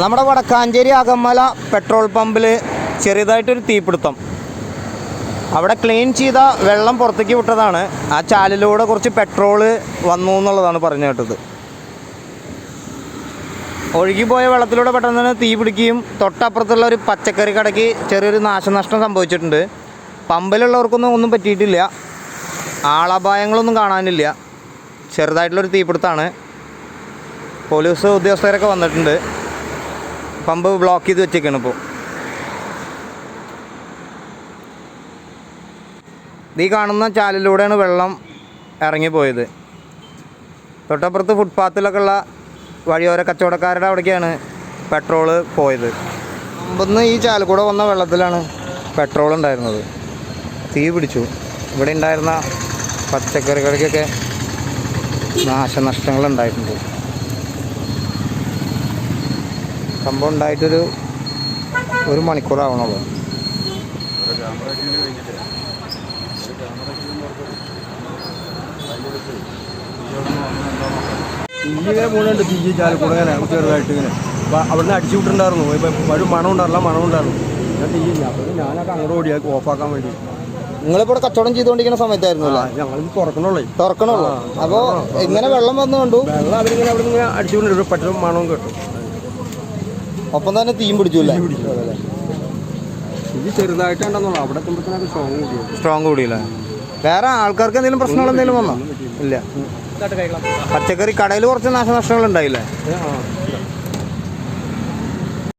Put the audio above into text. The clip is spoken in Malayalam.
നമ്മുടെ വടക്കാഞ്ചേരി അകമല പെട്രോൾ പമ്പിൽ ചെറിയതായിട്ടൊരു തീപിടുത്തം. അവിടെ ക്ലീൻ ചെയ്ത വെള്ളം പുറത്തേക്ക് വിട്ടതാണ്. ആ ചാലിലൂടെ കുറച്ച് പെട്രോൾ വന്നു എന്നുള്ളതാണ് പറഞ്ഞു കേട്ടത്. ഒഴുകിപ്പോയ വെള്ളത്തിലൂടെ പെട്ടെന്ന് തന്നെ തീ പിടിക്കുകയും തൊട്ടപ്പുറത്തുള്ള ഒരു പച്ചക്കറി കടയ്ക്ക് ചെറിയൊരു നാശനഷ്ടം സംഭവിച്ചിട്ടുണ്ട്. പമ്പിലുള്ളവർക്കൊന്നും ഒന്നും പറ്റിയിട്ടില്ല. ആളപായങ്ങളൊന്നും കാണാനില്ല. ചെറുതായിട്ടുള്ളൊരു തീപിടുത്തമാണ് പോലീസ് ഉദ്യോഗസ്ഥരൊക്കെ വന്നിട്ടുണ്ട്. പമ്പ് ബ്ലോക്ക് ചെയ്ത് വെച്ചേക്കാണ് ഇപ്പോൾ ഈ കാണുന്ന ചാലിലൂടെയാണ് വെള്ളം ഇറങ്ങിപ്പോയത് തൊട്ടപ്പുറത്ത് ഫുട്പാത്തിലൊക്കെ ഉള്ള വഴിയോര കച്ചവടക്കാരുടെ അവിടേക്കാണ് പെട്രോൾ പോയത്. മുമ്പെന്ന് ഈ ചാലക്കൂടെ വന്ന വെള്ളത്തിലാണ് പെട്രോൾ ഉണ്ടായിരുന്നത്. തീ പിടിച്ചു. ഇവിടെ ഉണ്ടായിരുന്ന പച്ചക്കറികൾക്കൊക്കെ നാശനഷ്ടങ്ങൾ സംഭവം ഉണ്ടായിട്ടൊരു ഒരു മണിക്കൂറാവണുള്ളൂ. ഇങ്ങനെ പോകുന്നുണ്ട് തീ ചാലക്കൂടെ ഇങ്ങനെ ചെറുതായിട്ട് ഇങ്ങനെ. അപ്പം അവിടുന്ന് അടിച്ചു വിട്ടുണ്ടായിരുന്നു ഇപ്പം ഒരു മണം ഉണ്ടായിരുന്നില്ല മണം ഉണ്ടായിരുന്നു. ഞാൻ തീ അപ്പോൾ ഞാനൊക്കെ അങ്ങോട്ട് ഓടിയാക്കി ഓഫാക്കാൻ വേണ്ടി. നിങ്ങളിപ്പോൾ കച്ചവടം ചെയ്തുകൊണ്ടിരിക്കുന്ന സമയത്തായിരുന്നല്ലോ? ഞങ്ങൾ തുറക്കണുള്ളൂ. തുറക്കണുള്ളേ. അപ്പോൾ ഇങ്ങനെ വെള്ളം വന്നു കണ്ടു? വെള്ളം അവരിങ്ങനെ അവിടെ നിന്ന് അടിച്ചു പറ്റും പെട്ടെന്ന് മണവും കേട്ടു. ഒപ്പം തന്നെ തീയും പിടിച്ചു അല്ലേ ഇത് ചെറുതായിട്ടുണ്ടെന്നുള്ളൂ അവിടെ എത്തുമ്പോഴത്തേനൊക്കെ സ്ട്രോങ് കൂടിയത് സ്ട്രോങ് കൂടിയില്ല? വേറെ ആൾക്കാർക്ക് എന്തെങ്കിലും പ്രശ്നങ്ങൾ എന്തെങ്കിലും വന്നോ? ഇല്ല. പച്ചക്കറി കടയിൽ കുറച്ച് നാശനഷ്ടങ്ങൾ ഉണ്ടായില്ലേ ആ